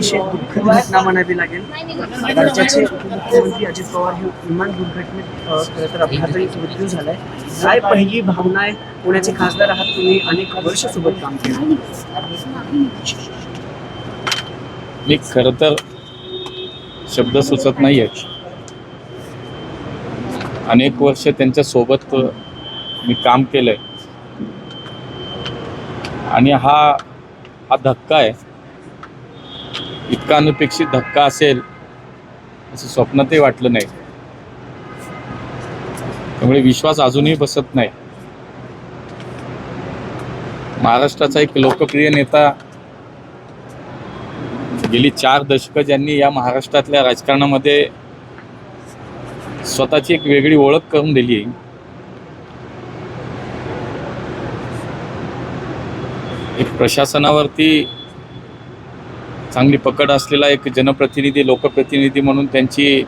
अतिशय दुःखद घटना म्हणावी लागेल. राज्याचे उपमुख्यमंत्री अजित पवार हे विमान दुर्घटनेत खरं तर अपघाताने मृत्यू झालाय. काय पहिली भावना आहे पुण्याचे खासदार आहात तुम्ही. अनेक वर्ष सोबत काम केलं. मी खरं तर शब्द सुचत नाही आहेत अनेक वर्ष त्यांच्यासोबत मी काम केलंय. आणि हा हा धक्का आहे. इतका अनपेक्षित धक्का असेल असं स्वप्नातही वाटलं नाही. त्यामुळे विश्वास अजूनही बसत नाही. महाराष्ट्राचा एक लोकप्रिय नेता गेली चार दशकं ज्यांनी या महाराष्ट्रातल्या राजकारणामध्ये स्वतःची एक वेगळी ओळख करून दिली एक प्रशासनावरती चांगली पकड असलेला एक जनप्रतिनिधी लोकप्रतिनिधी म्हणून त्यांची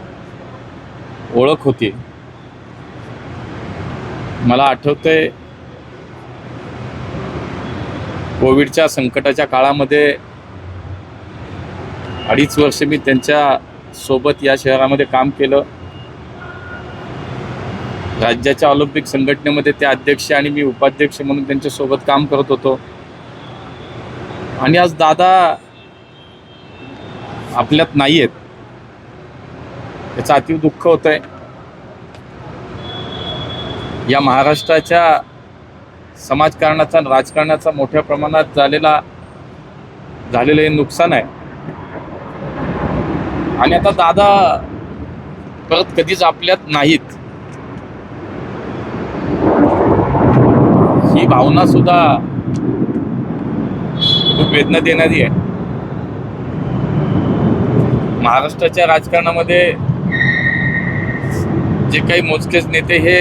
ओळख होती. मला आठवतंय कोविडच्या संकटाच्या काळामध्ये अडीच वर्ष मी त्यांच्यासोबत या शहरामध्ये काम केलं. राज्याच्या ऑलिम्पिक संघटनेमध्ये ते अध्यक्ष आणि मी उपाध्यक्ष म्हणून त्यांच्यासोबत काम करत होतो. आणि आज दादा आपल्यात नाही आहेत याचं अतिव दुःख होत आहे या महाराष्ट्राच्या समाजकारणाचा आणि राजकारणाचा मोठ्या प्रमाणात झालेला झालेलं हे नुकसान आहे. आणि आता दादा परत कधीच आपल्यात नाहीत. ही भावना सुद्धा खूप वेदना देणारी आहे. महाराष्ट्राच्या राजकारणामध्ये जे काही मोजकेच नेते हे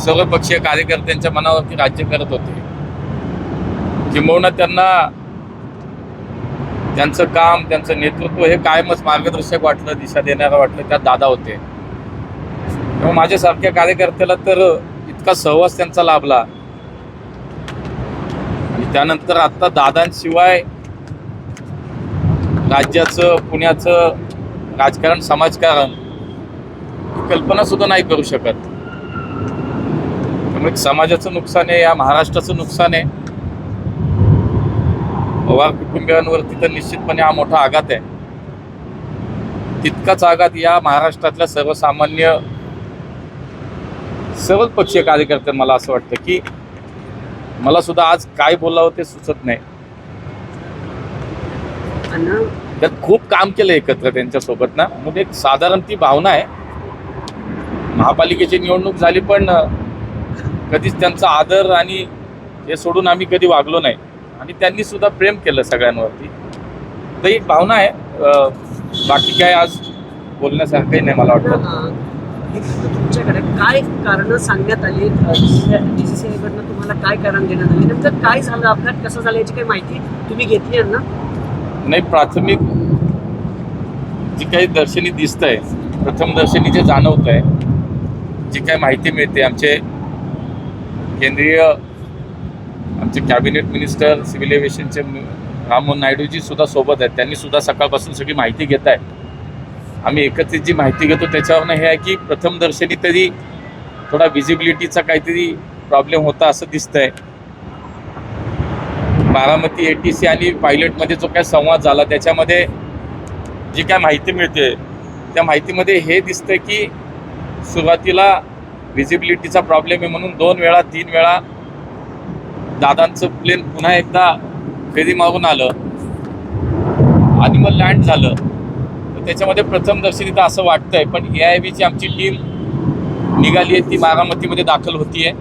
सर्वपक्षीय कार्यकर्त्यांच्या मनावरती राज्य करत होते. किंबहुना त्यांना त्यांचं काम त्यांचं नेतृत्व हे कायमच मार्गदर्शक वाटलं दिशा देणारं वाटलं त्यात दादा होते. तेव्हा माझ्यासारख्या कार्यकर्त्याला तर इतका सहवास त्यांचा लाभला. आणि त्यानंतर आता दादांशिवाय राज्याचं पुण्याचं राजकारण समाजकारण कल्पना सुद्धा नाही करू शकत. त्यामुळे समाजाचं नुकसान आहे या महाराष्ट्राचं नुकसान आहे. पवार कुटुंबियांवरती तर निश्चितपणे हा मोठा आघात आहे. तितकाच आघात या महाराष्ट्रातल्या सर्वसामान्य सर्वच पक्षीय कार्यकर्ते मला असं वाटतं की मला सुद्धा आज काय बोलावं ते सुचत नाही. त्यात खूप काम केलं एकत्र त्यांच्यासोबत ना. मग एक साधारण ती भावना आहे. महापालिकेची निवडणूक झाली पण कधीच त्यांचा आदर आणि हे सोडून आम्ही कधी वागलो नाही. आणि त्यांनी सुद्धा प्रेम केलं सगळ्यांवरती. तर एक भावना आहे. बाकी काय आज बोलण्यासारखंही नाही मला वाटतं. तुमच्याकडे काय कारण सांगण्यात आली? डीसीसीआय कडनं तुम्हाला काय कारण देण्यात आले? नेमकं काय झालं? अपघात कसा झाला? याची काही माहिती तुम्ही घेतली आहे ना? नाही प्राथमिक जी काही दर्शनी दिसत आहे प्रथम दर्शनी जे जाणवत आहे जी काही माहिती मिळते आमचे केंद्रीय आमचे कॅबिनेट मिनिस्टर सिव्हिल एव्हिएशनचे राममोहन नायडूजी सुद्धा सोबत आहेत. त्यांनी सुद्धा सकाळपासून सगळी माहिती घेत आहे आम्ही एकत्रित जी माहिती घेतो त्याच्यावरनं हे आहे की प्रथम दर्शनी तरी थोडा विजिबिलिटीचा काहीतरी प्रॉब्लेम होता असं दिसतंय. बारामती ए टी सी आणि पायलटमध्ये जो काय संवाद झाला त्याच्यामध्ये जी काय माहिती मिळते त्या माहितीमध्ये हे दिसतं की सुरुवातीला विजिबिलिटीचा प्रॉब्लेम आहे म्हणून दोन वेळा तीन वेळा दादांचं प्लेन पुन्हा एकदा फेरी मारून आलं आणि मग लँड झालं. तर त्याच्यामध्ये प्रथमदर्शनी तर असं वाटतंय पण ए आय बीची आमची टीम निघाली आहे ती बारामतीमध्ये दाखल होतीये.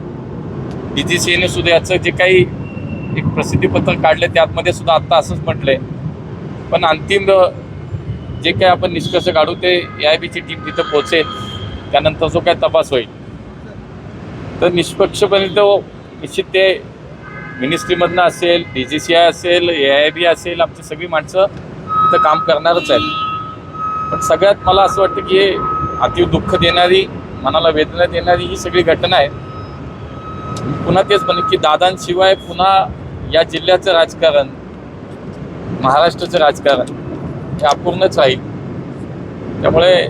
डी जी सी एने सुद्धा याचं जे काही एक प्रसिद्धीपत्रक काढले त्यामध्ये सुद्धा आत्ता असंच म्हटलंय. पण अंतिम जे काही आपण निष्कर्ष काढू ते ए आय बीची टीम तिथं पोहोचेल. त्यानंतर जो काय तपास होईल. तर निष्पक्षपणे तो निश्चित ते मिनिस्ट्रीमधनं असेल डी जी सी आय असेल ए आय बी असेल आमची सगळी माणसं तिथं काम करणारच आहेत. पण सगळ्यात मला असं वाटतं की हे अतिव दुःख देणारी मनाला वेदना देणारी ही सगळी घटना आहे पुन्हा तेच म्हणे की दादांशिवाय पुन्हा या जिल्ह्याचं राजकारण महाराष्ट्राचं राजकारण हे अपूर्णच राहील. त्यामुळे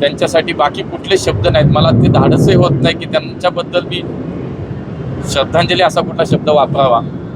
त्यांच्यासाठी बाकी कुठले शब्द नाहीत. मला ते धाडसही होत नाही की त्यांच्याबद्दल मी श्रद्धांजली असा कुठला शब्द वापरावा.